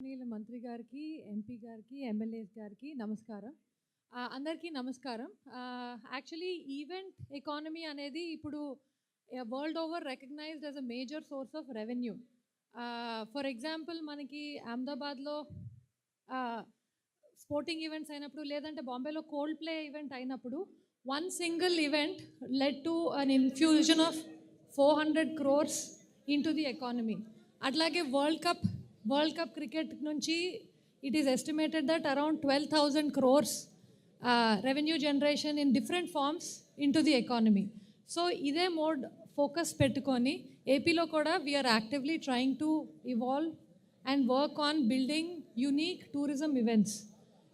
నీళ్ళ మంత్రి గారికి ఎంపీ గారికి ఎమ్మెల్యే గారికి నమస్కారం. అందరికీ నమస్కారం. యాక్చువల్లీ ఈవెంట్ ఎకానమీ అనేది ఇప్పుడు world over recognized as a major source of revenue for example మనకి అహ్మదాబాద్లో స్పోర్టింగ్ ఈవెంట్స్ అయినప్పుడు లేదంటే బాంబేలో కోల్డ్ ప్లే ఈవెంట్ అయినప్పుడు one single event led to an infusion of four hundred crores into the economy అట్లాగే world cup world cup cricket నుంచి it is estimated that around twelve thousand crores revenue generation in different forms into the economy so ఇదే mode focus పెట్టుకొని ఏపీలో కూడా we're actively trying to evolve and work on building unique tourism events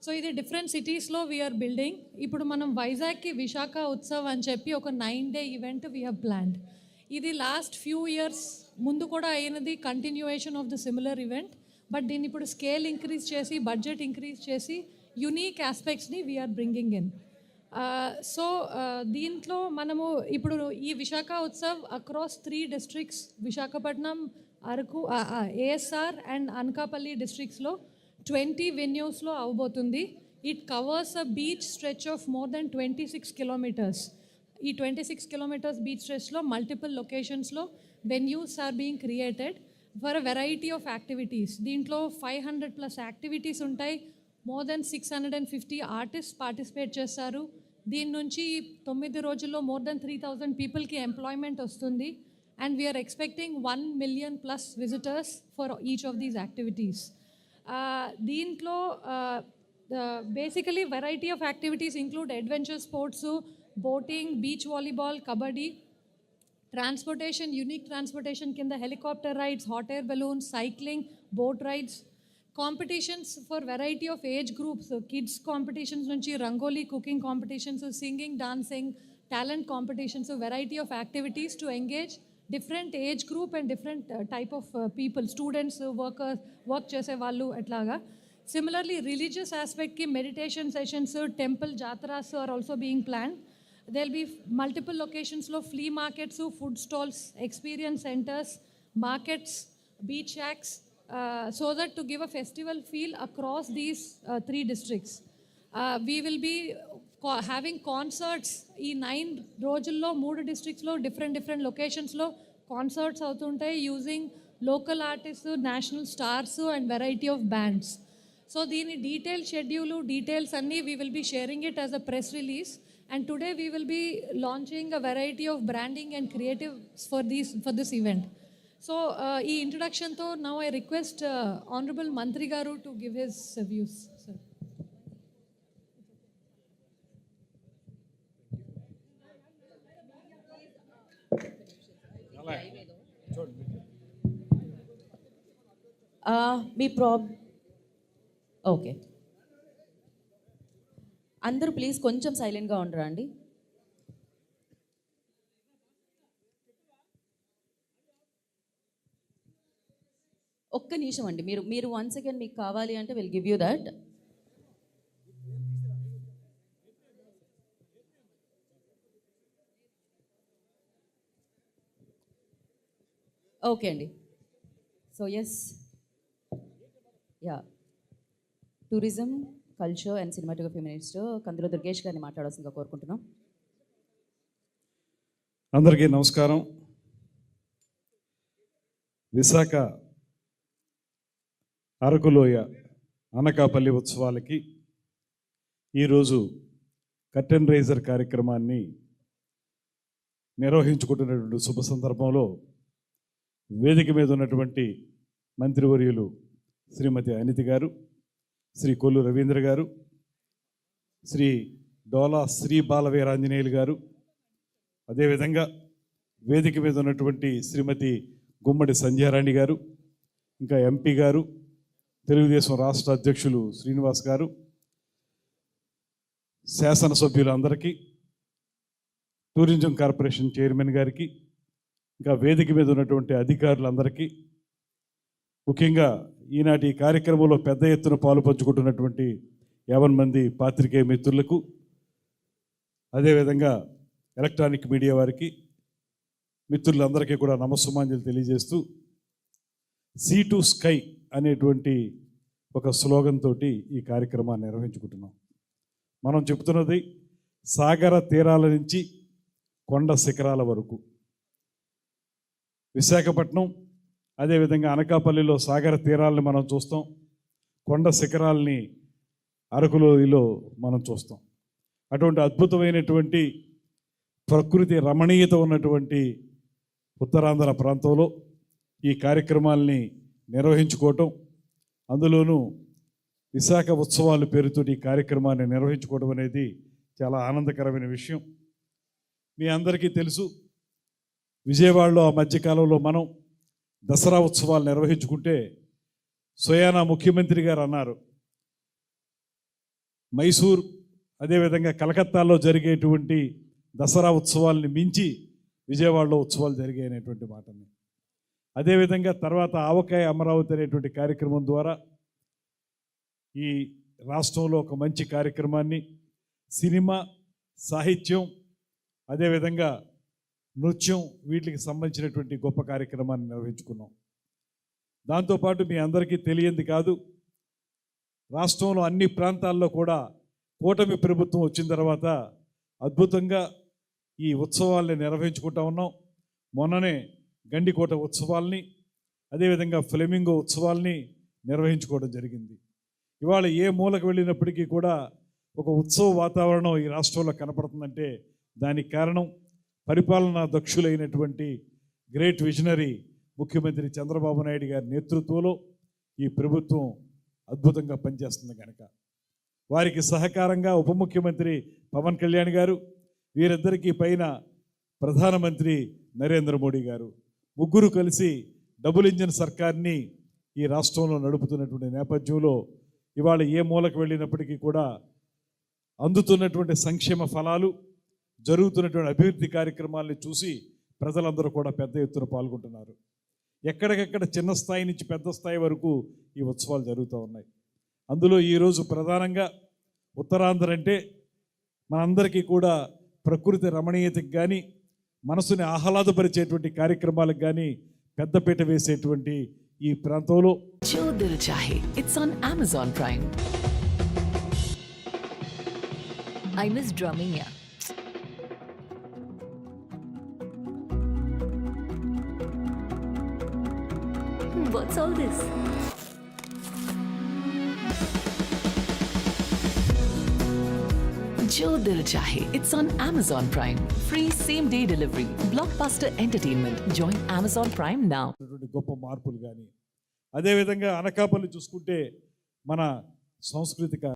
so ఇది different సిటీస్లో we are building ఇప్పుడు మనం వైజాగ్కి విశాఖ ఉత్సవ్ అని చెప్పి ఒక nine day event we have planned ఇది లాస్ట్ ఫ్యూ ఇయర్స్ ముందు కూడా అయినది continuation of the similar event but దీన్ని ఇప్పుడు స్కేల్ ఇంక్రీజ్ చేసి బడ్జెట్ ఇంక్రీజ్ చేసి యునీక్ ఆస్పెక్ట్స్ని వీఆర్ బ్రింగింగ్ ఇన్ సో దీంట్లో మనము ఇప్పుడు ఈ Visakha Utsav across three districts Visakhapatnam Araku ASR and Anakapalli డిస్ట్రిక్ట్స్లో twenty వెన్యూస్లో అవబోతుంది. It covers a beach stretch of more than twenty six kilometres ఈ ట్వంటీ సిక్స్ కిలోమీటర్స్ బీచ్ స్ట్రెచ్లో multiple లొకేషన్స్లో venues are being created for a variety of activities దీంట్లో five hundred plus activities ఉంటాయి. More than six hundred and fifty artist participate చేస్తారు. దీని నుంచి తొమ్మిది రోజుల్లో మోర్ దెన్ త్రీ థౌజండ్ పీపుల్కి ఎంప్లాయ్మెంట్ వస్తుంది. And we're expecting one million plus visitors for each of these activities దీంట్లో basically variety of activities include adventure sports boating beach volleyball kabaddi transportation unique transportation కింద helicopter rides hot air balloons cycling boat rides competitions for variety of age groups kids competitions నుంచి rangoli cooking competitions singing dancing talent competitions variety of activities to engage different age group and different type of people students workers work చేసే వాళ్ళు ఎట్లాగా similarly religious ఆస్పెక్ట్కి meditation sessions temple jatharas are also being plan there'll be multiple locations లో flea markets food stalls experience centers markets beach shacks uh, so that to give a festival feel across these uh, three districts uh, we will be co- having concerts ఈ nine రోజుల్లో మూడు డిస్ట్రిక్ట్స్లో different different లొకేషన్స్లో concerts అవుతుంటాయి using local artist national stars and variety of bands so దీని detail schedule details అన్నీ we will be sharing it as a press release and today we will be launching a variety of branding and creative for these for this event so ఈ ఇంట్రడక్షన్తో now I request honourable మంత్రి గారు to give his views sir ఆ, మీ ప్రాబ్ okay అందరూ please కొంచెం సైలెంట్గా ఉండరా అండి? ఒక్క నిమిషం అండి. మీరు మీరు వన్ సెకండ్ మీకు కావాలి అంటే will give you that. Okay అండి. So yes yeah tourism culture and cinematography minister Kandula Durgesh గారిని మాట్లాడాల్సిందిగా కోరుకుంటున్నాం. అందరికీ నమస్కారం. విశాఖ అరకులోయ అనకాపల్లి ఉత్సవాలకి ఈరోజు కర్టెన్ రైజర్ కార్యక్రమాన్ని నిర్వహించుకుంటున్నటువంటి శుభ సందర్భంలో వేదిక మీద ఉన్నటువంటి మంత్రివర్యులు శ్రీమతి అనితి గారు శ్రీ కొల్లు రవీంద్ర గారు శ్రీ డోలా శ్రీ బాలవీరాంజనేయులు గారు అదేవిధంగా వేదిక మీద ఉన్నటువంటి శ్రీమతి గుమ్మడి సంధ్యారాణి గారు ఇంకా ఎంపీ గారు తెలుగుదేశం రాష్ట్ర అధ్యక్షులు శ్రీనివాస్ గారు శాసనసభ్యులందరికీ టూరిజం కార్పొరేషన్ చైర్మన్ గారికి ఇంకా వేదిక మీద ఉన్నటువంటి అధికారులందరికీ ముఖ్యంగా ఈనాటి కార్యక్రమంలో పెద్ద ఎత్తున పాలు పంచుకుంటున్నటువంటి యావన్ మంది పాత్రికేయ మిత్రులకు అదేవిధంగా ఎలక్ట్రానిక్ మీడియా వారికి మిత్రులందరికీ కూడా నమస్సుమాంజలు తెలియజేస్తూ సీ టు స్కై అనేటువంటి ఒక స్లోగన్ తోటి ఈ కార్యక్రమాన్ని నిర్వహించుకుంటున్నాం. మనం చెబుతున్నది సాగర తీరాల నుంచి కొండ శిఖరాల వరకు. విశాఖపట్నం అదేవిధంగా అనకాపల్లిలో సాగర తీరాలని మనం చూస్తాం. కొండ శిఖరాలని అరకులోయలో మనం చూస్తాం. అటువంటి అద్భుతమైనటువంటి ప్రకృతి రమణీయత ఉన్నటువంటి ఉత్తరాంధ్ర ప్రాంతంలో ఈ కార్యక్రమాల్ని నిర్వహించుకోవటం అందులోనూ విశాఖ ఉత్సవాలు పేరుతో ఈ కార్యక్రమాన్ని నిర్వహించుకోవడం అనేది చాలా ఆనందకరమైన విషయం. మీ అందరికీ తెలుసు విజయవాడలో ఆ మధ్యకాలంలో మనం దసరా ఉత్సవాలు నిర్వహించుకుంటే సోయానా ముఖ్యమంత్రి గారు అన్నారు. మైసూర్ అదేవిధంగా కలకత్తాలో జరిగేటువంటి దసరా ఉత్సవాల్ని మించి విజయవాడలో ఉత్సవాలు జరిగాయనేటువంటి మాటని. అదేవిధంగా తర్వాత ఆవకాయ అమరావతి అనేటువంటి కార్యక్రమం ద్వారా ఈ రాష్ట్రంలో ఒక మంచి కార్యక్రమాన్ని సినిమా సాహిత్యం అదేవిధంగా నృత్యం వీటికి సంబంధించినటువంటి గొప్ప కార్యక్రమాన్ని నిర్వహించుకున్నాం. దాంతోపాటు మీ అందరికీ తెలియంది కాదు రాష్ట్రంలో అన్ని ప్రాంతాల్లో కూడా కూటమి ప్రభుత్వం వచ్చిన తర్వాత అద్భుతంగా ఈ ఉత్సవాల్ని నిర్వహించుకుంటా ఉన్నాం. మొన్ననే గండికోట ఉత్సవాల్ని అదేవిధంగా ఫ్లెమింగో ఉత్సవాల్ని నిర్వహించుకోవడం జరిగింది. ఇవాళ ఏ మూలకు వెళ్ళినప్పటికీ కూడా ఒక ఉత్సవ వాతావరణం ఈ రాష్ట్రంలో కనపడుతుందంటే దానికి కారణం పరిపాలనా దక్షులైనటువంటి గ్రేట్ విజనరీ ముఖ్యమంత్రి చంద్రబాబు నాయుడు గారి నేతృత్వంలో ఈ ప్రభుత్వం అద్భుతంగా పనిచేస్తుంది కనుక వారికి సహకారంగా ఉప ముఖ్యమంత్రి పవన్ కళ్యాణ్ గారు వీరిద్దరికీ పైన ప్రధానమంత్రి నరేంద్ర మోడీ గారు ముగ్గురు కలిసి డబుల్ ఇంజిన్ సర్కార్ని ఈ రాష్ట్రంలో నడుపుతున్నటువంటి నేపథ్యంలో ఇవాళ ఏ మూలకు వెళ్ళినప్పటికీ కూడా అందుతున్నటువంటి సంక్షేమ ఫలాలు జరుగుతున్నటువంటి అభివృద్ధి కార్యక్రమాల్ని చూసి ప్రజలందరూ కూడా పెద్ద ఎత్తున పాల్గొంటున్నారు. ఎక్కడికెక్కడ చిన్న స్థాయి నుంచి పెద్ద స్థాయి వరకు ఈ ఉత్సవాలు జరుగుతూ ఉన్నాయి. అందులో ఈరోజు ప్రధానంగా ఉత్తరాంధ్ర అంటే మనందరికీ కూడా ప్రకృతి రమణీయతకి కానీ మనసుని ఆహ్లాదపరిచేటువంటి కార్యక్రమాలకు కానీ పెద్దపీట వేసేటువంటి ఈ ప్రాంతంలో What's all this? Jo Dil Chahe. It's on Amazon Prime. Free same day delivery. Blockbuster Entertainment. Join Amazon Prime now. గొప్ప మార్పులు కానీ అదేవిధంగా అనకాపల్లి చూసుకుంటే మన సాంస్కృతిక